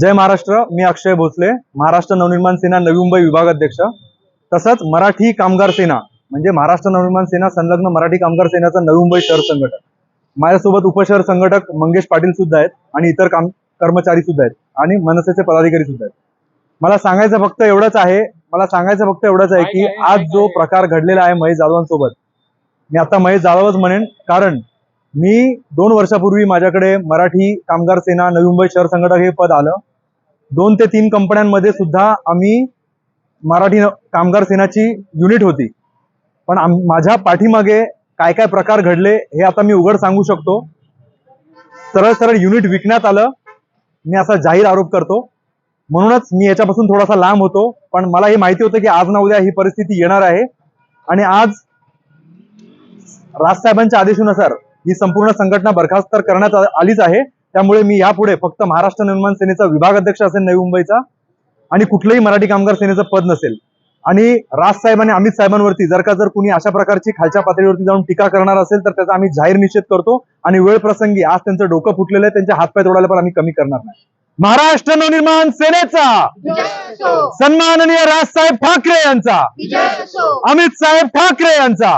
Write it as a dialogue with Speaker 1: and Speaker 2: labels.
Speaker 1: जय महाराष्ट्र मी अक्षय भोसले महाराष्ट्र नवनिर्माण सेना नवी मुंबई विभागाध्यक्ष. तसंच मराठी कामगार सेना म्हणजे महाराष्ट्र नवनिर्माण सेना संलग्न मराठी कामगार सेनाचं नवी मुंबई शहर संघटक. माझ्यासोबत उपशहर संघटक मंगेश पाटील सुद्धा आहेत आणि इतर काम कर्मचारी सुद्धा आहेत आणि मनसेचे पदाधिकारी सुद्धा आहेत. मला सांगायचं फक्त एवढंच आहे मला सांगायचं फक्त एवढंच आहे की आज जो प्रकार घडलेला आहे महेश जाधवांसोबत मी आता महेश जाधवच म्हणेन कारण मी दोन वर्षापूर्वी माझ्याकडे मराठी कामगार सेना नवी मुंबई शहर संघटक हे पद आलं. दोन ते तीन कंपन्यांमध्ये सुद्धा आम्ही मराठी कामगार सेनाची युनिट होती. पण आम- माझ्या पाठीमागे काय काय प्रकार घडले हे आता मी उघड सांगू शकतो. सरळ सरळ युनिट विकण्यात आलं. मी असा जाहीर आरोप करतो. म्हणूनच मी याच्यापासून थोडासा लांब होतो. पण मला हे माहिती होतं की आज ना उद्या ही परिस्थिती येणार आहे. आणि आज राजसाहेबांच्या आदेशानुसार ही संपूर्ण संघटना बरखास्त करण्यात आ- आलीच आहे. त्यामुळे मी यापुढे फक्त महाराष्ट्र निर्माण सेनेचा विभाग अध्यक्ष असेल नवी मुंबईचा आणि कुठलंही मराठी कामगार सेनेचं पद नसेल. आणि राज साहेब आणि अमित साहेबांवरती जर का जर कुणी अशा प्रकारची खालच्या पातळीवरती जाऊन टीका करणार असेल तर त्याचा आम्ही जाहीर निषेध करतो आणि वेळ प्रसंगी आज त्यांचं डोकं फुटलेलं आहे त्यांच्या हातपाय तोडायला पण आम्ही कमी करणार नाही. महाराष्ट्र नवनिर्माण सेनेचा सन्माननीय राज साहेब ठाकरे यांचा. अमित साहेब ठाकरे यांचा.